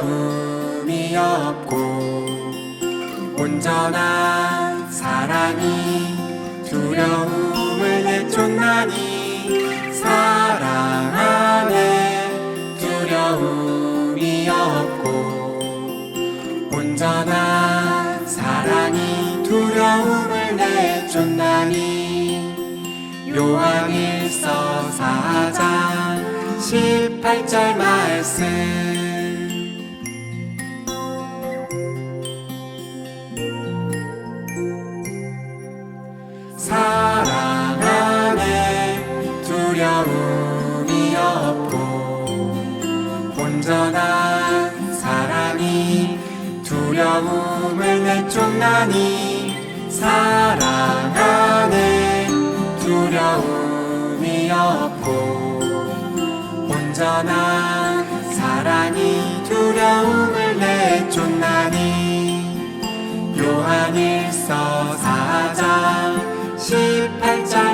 다툼이 없고 온전한 사랑이 두려움을 내쫓나니 사랑 안에 두려움이 없고 온전한 사랑이 두려움을 내쫓나니 요한일서 4장 18절 말씀. 엄청나니 사랑 안에 두려움이 없고 온전한 사랑이 두려움을 내쫓나니 요한일서 4장 18장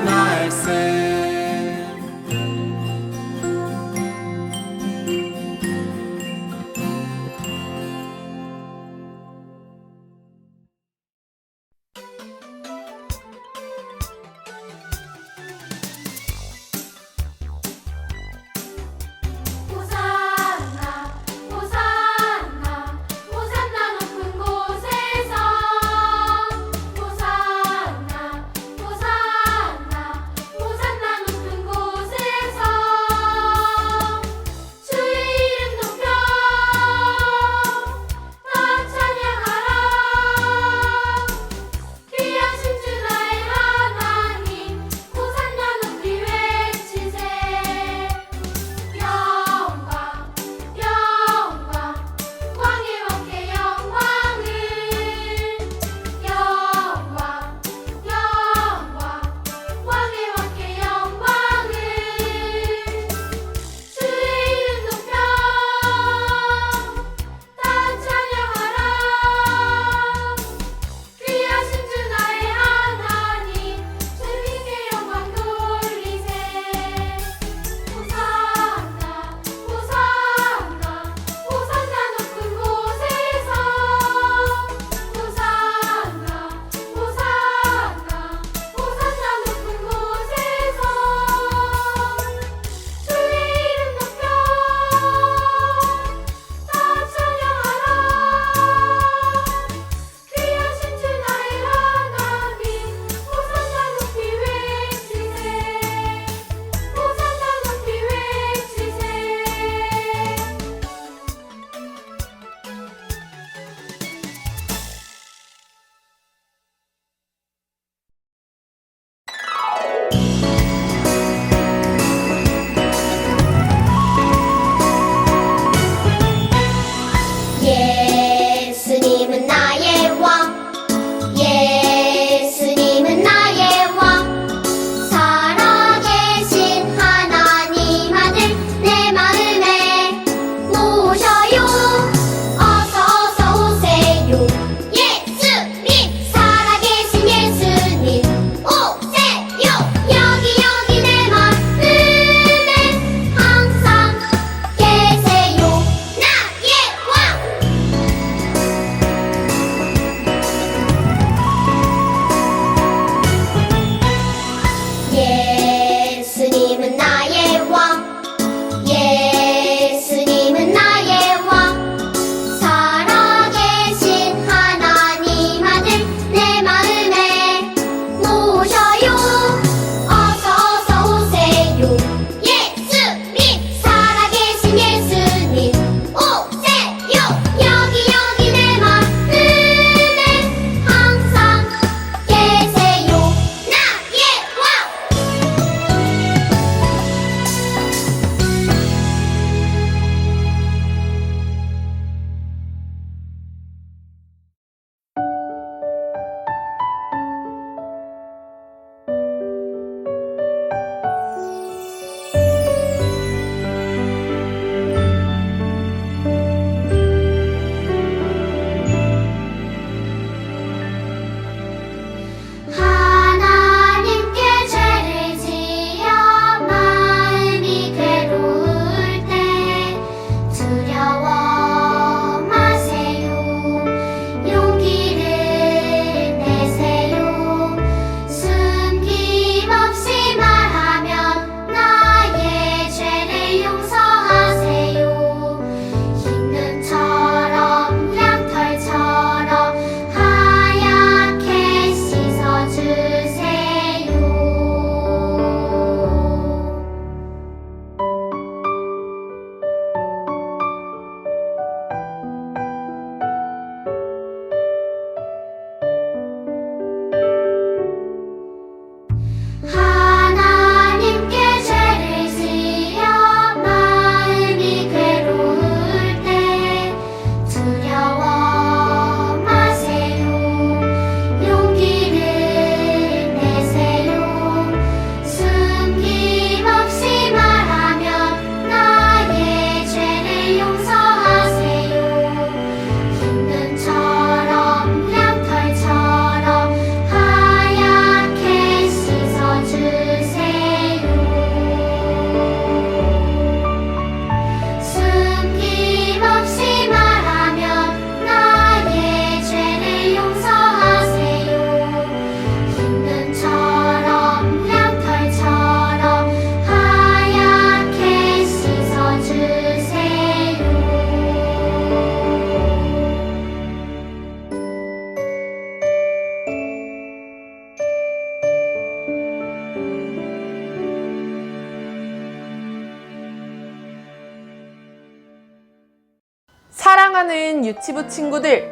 유치부 친구들,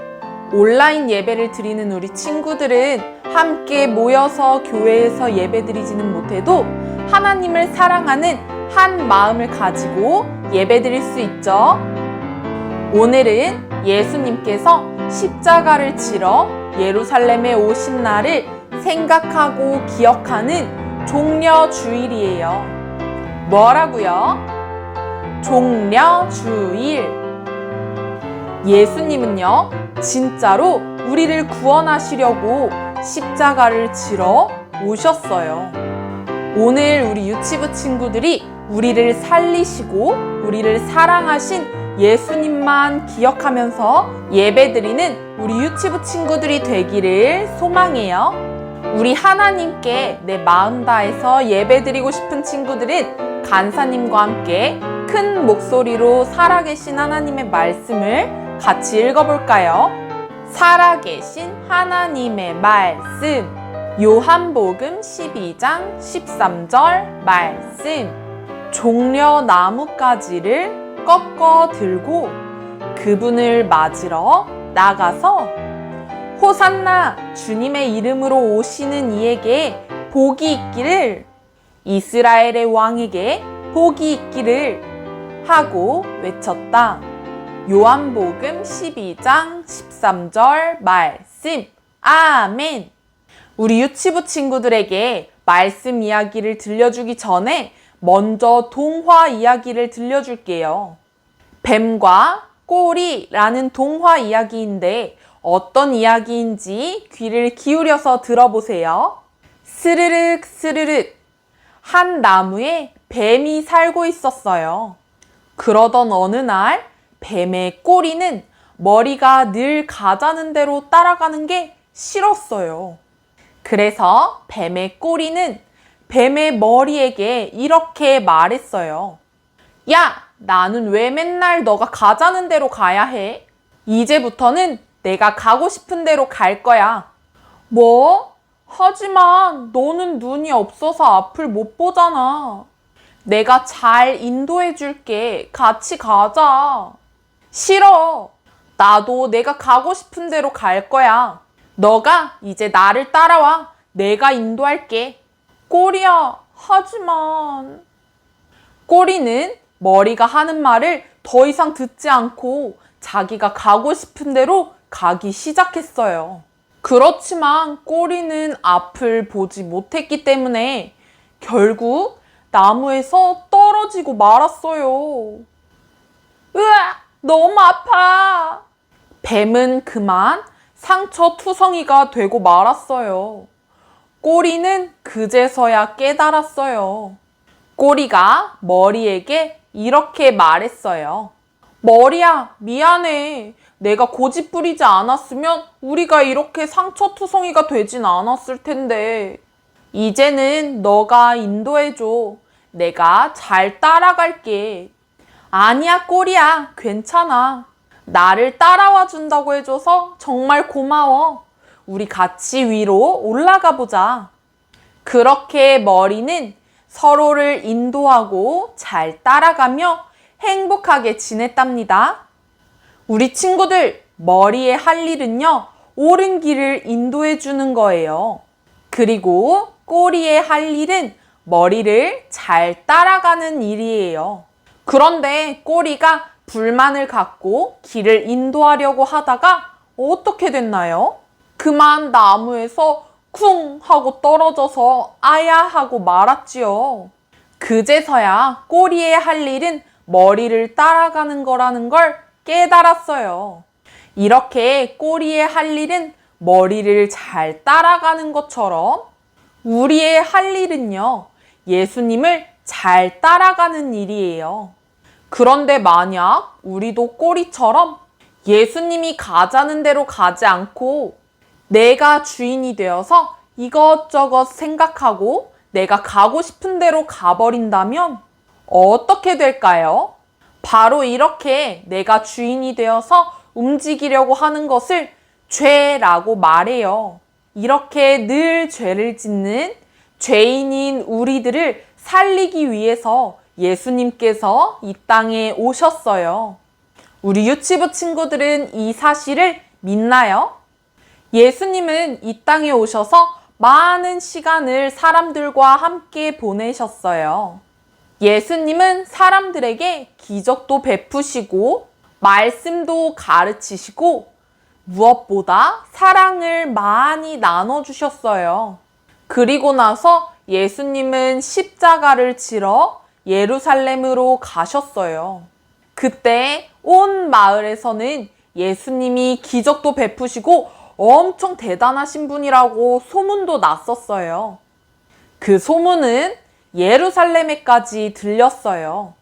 온라인 예배를 드리는 우리 친구들은 함께 모여서 교회에서 예배 드리지는 못해도 하나님을 사랑하는 한 마음을 가지고 예배 드릴 수 있죠. 오늘은 예수님께서 십자가를 지러 예루살렘에 오신 날을 생각하고 기억하는 종려 주일이에요. 뭐라고요? 종려 주일. 예수님은요, 진짜로 우리를 구원하시려고 십자가를 지러 오셨어요. 오늘 우리 유치부 친구들이 우리를 살리시고 우리를 사랑하신 예수님만 기억하면서 예배드리는 우리 유치부 친구들이 되기를 소망해요. 우리 하나님께 내 마음 다해서 예배드리고 싶은 친구들은 간사님과 함께 큰 목소리로 살아계신 하나님의 말씀을 같이 읽어볼까요? 살아계신 하나님의 말씀. 요한복음 12장 13절 말씀. 종려 나뭇가지를 꺾어 들고 그분을 맞으러 나가서 호산나 주님의 이름으로 오시는 이에게 복이 있기를 이스라엘의 왕에게 복이 있기를 하고 외쳤다. 요한복음 12장 13절 말씀. 아멘. 우리 유치부 친구들에게 말씀 이야기를 들려주기 전에 먼저 동화 이야기를 들려줄게요. 뱀과 꼬리라는 동화 이야기인데 어떤 이야기인지 귀를 기울여서 들어보세요. 스르륵 스르륵 한 나무에 뱀이 살고 있었어요. 그러던 어느 날 뱀의 꼬리는 머리가 늘 가자는 대로 따라가는 게 싫었어요. 그래서 뱀의 꼬리는 뱀의 머리에게 이렇게 말했어요. 야, 나는 왜 맨날 너가 가자는 대로 가야 해? 이제부터는 내가 가고 싶은 대로 갈 거야. 뭐? 하지만 너는 눈이 없어서 앞을 못 보잖아. 내가 잘 인도해 줄게. 같이 가자. 싫어. 나도 내가 가고 싶은 대로 갈 거야. 너가 이제 나를 따라와. 내가 인도할게. 꼬리야, 하지만. 꼬리는 머리가 하는 말을 더 이상 듣지 않고 자기가 가고 싶은 대로 가기 시작했어요. 그렇지만 꼬리는 앞을 보지 못했기 때문에 결국 나무에서 떨어지고 말았어요. 으아! 너무 아파! 뱀은 그만 상처 투성이가 되고 말았어요. 꼬리는 그제서야 깨달았어요. 꼬리가 머리에게 이렇게 말했어요. 머리야, 미안해. 내가 고집 부리지 않았으면 우리가 이렇게 상처투성이가 되진 않았을 텐데. 이제는 너가 인도해줘. 내가 잘 따라갈게. 아니야, 꼬리야. 괜찮아. 나를 따라와 준다고 해줘서 정말 고마워. 우리 같이 위로 올라가 보자. 그렇게 머리는 서로를 인도하고 잘 따라가며 행복하게 지냈답니다. 우리 친구들, 머리에 할 일은요, 옳은 길을 인도해 주는 거예요. 그리고 꼬리에 할 일은 머리를 잘 따라가는 일이에요. 그런데 꼬리가 불만을 갖고 길을 인도하려고 하다가 어떻게 됐나요? 그만 나무에서 쿵 하고 떨어져서 아야 하고 말았지요. 그제서야 꼬리에 할 일은 머리를 따라가는 거라는 걸 깨달았어요. 이렇게 꼬리에 할 일은 머리를 잘 따라가는 것처럼 우리의 할 일은요, 예수님을 잘 따라가는 일이에요. 그런데 만약 우리도 꼬리처럼 예수님이 가자는 대로 가지 않고 내가 주인이 되어서 이것저것 생각하고 내가 가고 싶은 대로 가버린다면 어떻게 될까요? 바로 이렇게 내가 주인이 되어서 움직이려고 하는 것을 죄라고 말해요. 이렇게 늘 죄를 짓는 죄인인 우리들을 살리기 위해서 예수님께서 이 땅에 오셨어요. 우리 유치부 친구들은 이 사실을 믿나요? 예수님은 이 땅에 오셔서 많은 시간을 사람들과 함께 보내셨어요. 예수님은 사람들에게 기적도 베푸시고 말씀도 가르치시고 무엇보다 사랑을 많이 나눠주셨어요. 그리고 나서 예수님은 십자가를 치러 예루살렘으로 가셨어요. 그때 온 마을에서는 예수님이 기적도 베푸시고 엄청 대단하신 분이라고 소문도 났었어요. 그 소문은 예루살렘에까지 들렸어요.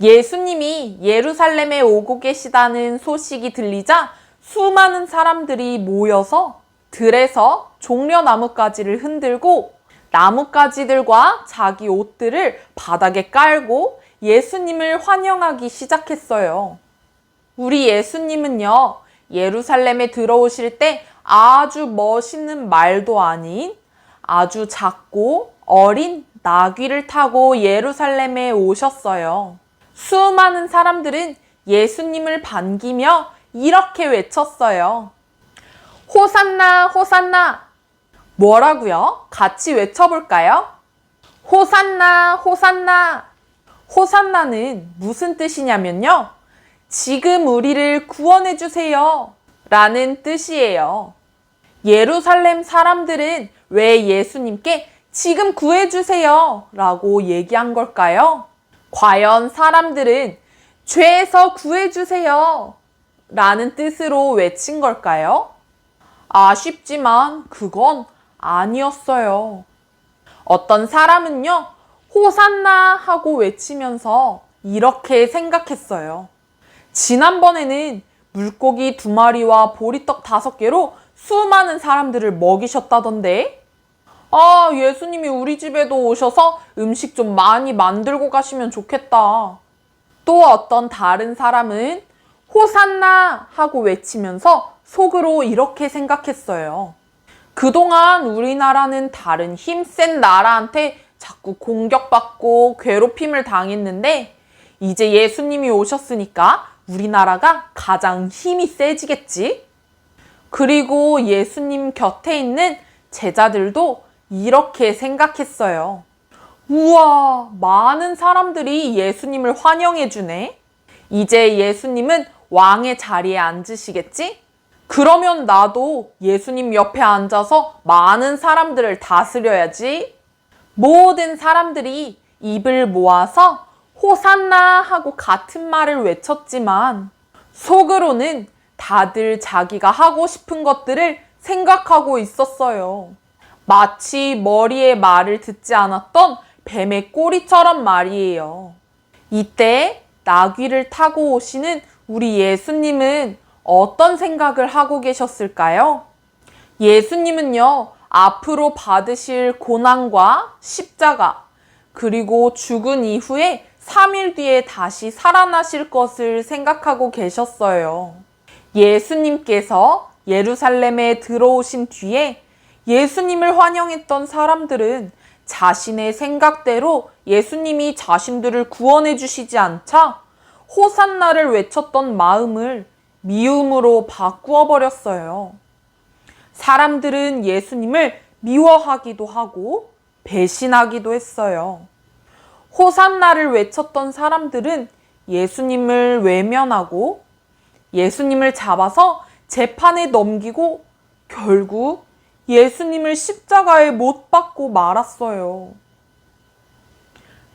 예수님이 예루살렘에 오고 계시다는 소식이 들리자 수많은 사람들이 모여서 들에서 종려나뭇가지를 흔들고 나뭇가지들과 자기 옷들을 바닥에 깔고 예수님을 환영하기 시작했어요. 우리 예수님은요, 예루살렘에 들어오실 때 아주 멋있는 말도 아닌 아주 작고 어린 나귀를 타고 예루살렘에 오셨어요. 수많은 사람들은 예수님을 반기며 이렇게 외쳤어요. 호산나, 호산나. 뭐라고요? 같이 외쳐볼까요? 호산나, 호산나. 호산나는 무슨 뜻이냐면요. 지금 우리를 구원해 주세요. 라는 뜻이에요. 예루살렘 사람들은 왜 예수님께 지금 구해 주세요. 라고 얘기한 걸까요? 과연 사람들은 죄에서 구해 주세요. 라는 뜻으로 외친 걸까요? 아쉽지만 그건 아니었어요. 어떤 사람은요, 호산나 하고 외치면서 이렇게 생각했어요. 지난번에는 물고기 두 마리와 보리떡 다섯 개로 수많은 사람들을 먹이셨다던데? 아, 예수님이 우리 집에도 오셔서 음식 좀 많이 만들고 가시면 좋겠다. 또 어떤 다른 사람은 호산나 하고 외치면서 속으로 이렇게 생각했어요. 그동안 우리나라는 다른 힘센 나라한테 자꾸 공격받고 괴롭힘을 당했는데 이제 예수님이 오셨으니까 우리나라가 가장 힘이 세지겠지? 그리고 예수님 곁에 있는 제자들도 이렇게 생각했어요. 우와, 많은 사람들이 예수님을 환영해주네. 이제 예수님은 왕의 자리에 앉으시겠지? 그러면 나도 예수님 옆에 앉아서 많은 사람들을 다스려야지. 모든 사람들이 입을 모아서 호산나 하고 같은 말을 외쳤지만 속으로는 다들 자기가 하고 싶은 것들을 생각하고 있었어요. 마치 머리의 말을 듣지 않았던 뱀의 꼬리처럼 말이에요. 이때 나귀를 타고 오시는 우리 예수님은 어떤 생각을 하고 계셨을까요? 예수님은요, 앞으로 받으실 고난과 십자가, 그리고 죽은 이후에 3일 뒤에 다시 살아나실 것을 생각하고 계셨어요. 예수님께서 예루살렘에 들어오신 뒤에 예수님을 환영했던 사람들은 자신의 생각대로 예수님이 자신들을 구원해 주시지 않자 호산나를 외쳤던 마음을 미움으로 바꾸어 버렸어요. 사람들은 예수님을 미워하기도 하고 배신하기도 했어요. 호산나를 외쳤던 사람들은 예수님을 외면하고 예수님을 잡아서 재판에 넘기고 결국 예수님을 십자가에 못 박고 말았어요.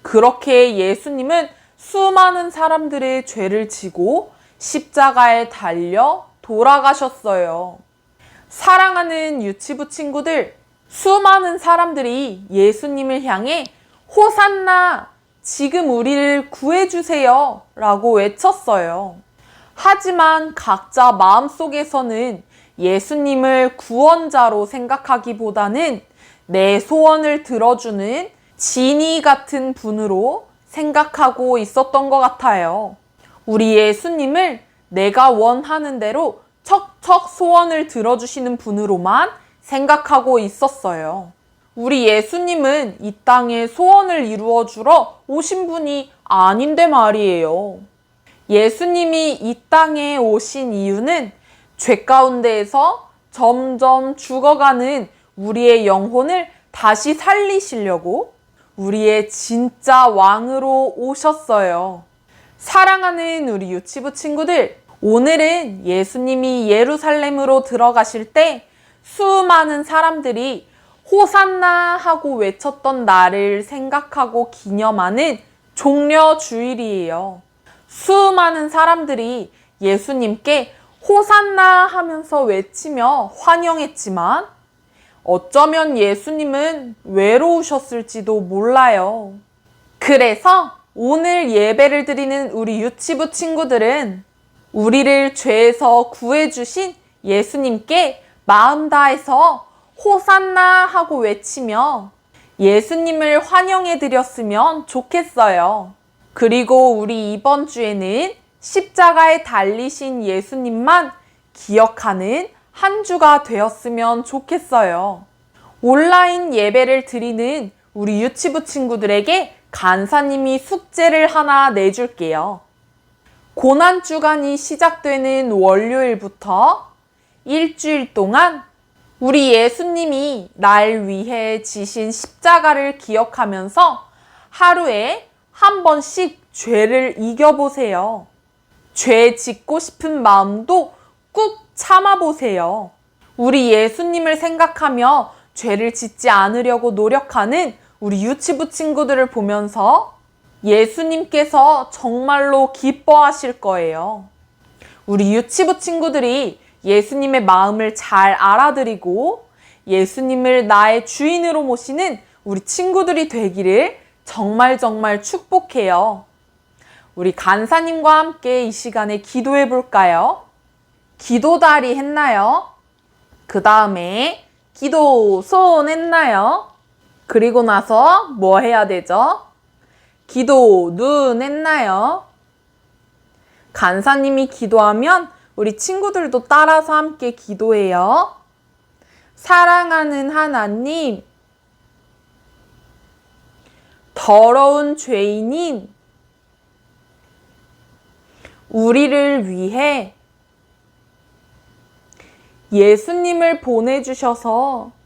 그렇게 예수님은 수많은 사람들의 죄를 지고 십자가에 달려 돌아가셨어요. 사랑하는 유치부 친구들, 수많은 사람들이 예수님을 향해 호산나, 지금 우리를 구해주세요. 라고 외쳤어요. 하지만 각자 마음속에서는 예수님을 구원자로 생각하기보다는 내 소원을 들어주는 지니 같은 분으로 생각하고 있었던 것 같아요. 우리 예수님을 내가 원하는 대로 척척 소원을 들어주시는 분으로만 생각하고 있었어요. 우리 예수님은 이 땅에 소원을 이루어 주러 오신 분이 아닌데 말이에요. 예수님이 이 땅에 오신 이유는 죄 가운데에서 점점 죽어가는 우리의 영혼을 다시 살리시려고 우리의 진짜 왕으로 오셨어요. 사랑하는 우리 유치부 친구들, 오늘은 예수님이 예루살렘으로 들어가실 때 수많은 사람들이 호산나 하고 외쳤던 날을 생각하고 기념하는 종려 주일이에요. 수많은 사람들이 예수님께 호산나 하면서 외치며 환영했지만 어쩌면 예수님은 외로우셨을지도 몰라요. 그래서 오늘 예배를 드리는 우리 유치부 친구들은 우리를 죄에서 구해주신 예수님께 마음 다해서 호산나 하고 외치며 예수님을 환영해 드렸으면 좋겠어요. 그리고 우리 이번 주에는 십자가에 달리신 예수님만 기억하는 한 주가 되었으면 좋겠어요. 온라인 예배를 드리는 우리 유치부 친구들에게 간사님이 숙제를 하나 내줄게요. 고난주간이 시작되는 월요일부터 일주일 동안 우리 예수님이 날 위해 지신 십자가를 기억하면서 하루에 한 번씩 죄를 이겨보세요. 죄 짓고 싶은 마음도 꾹 참아보세요. 우리 예수님을 생각하며 죄를 짓지 않으려고 노력하는 우리 유치부 친구들을 보면서 예수님께서 정말로 기뻐하실 거예요. 우리 유치부 친구들이 예수님의 마음을 잘 알아들이고 예수님을 나의 주인으로 모시는 우리 친구들이 되기를 정말 정말 축복해요. 우리 간사님과 함께 이 시간에 기도해 볼까요? 기도다리 했나요? 그 다음에 기도 손 했나요? 그리고 나서 뭐 해야 되죠? 기도 눈 했나요? 간사님이 기도하면 우리 친구들도 따라서 함께 기도해요. 사랑하는 하나님, 더러운 죄인인 우리를 위해 예수님을 보내주셔서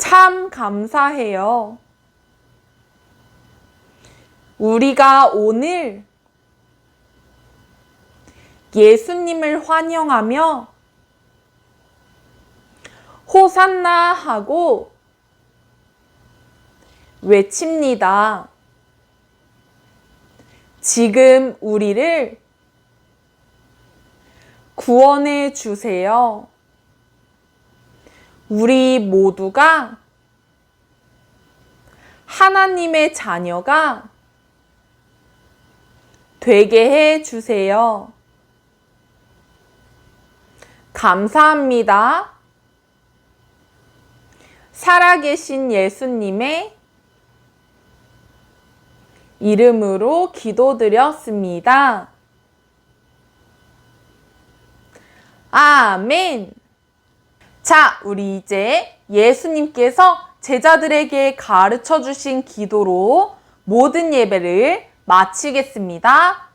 참 감사해요. 우리가 오늘 예수님을 환영하며 호산나 하고 외칩니다. 지금 우리를 구원해 주세요. 우리 모두가 하나님의 자녀가 되게 해 주세요. 감사합니다. 살아계신 예수님의 이름으로 기도드렸습니다. 아멘. 자, 우리 이제 예수님께서 제자들에게 가르쳐 주신 기도로 모든 예배를 마치겠습니다.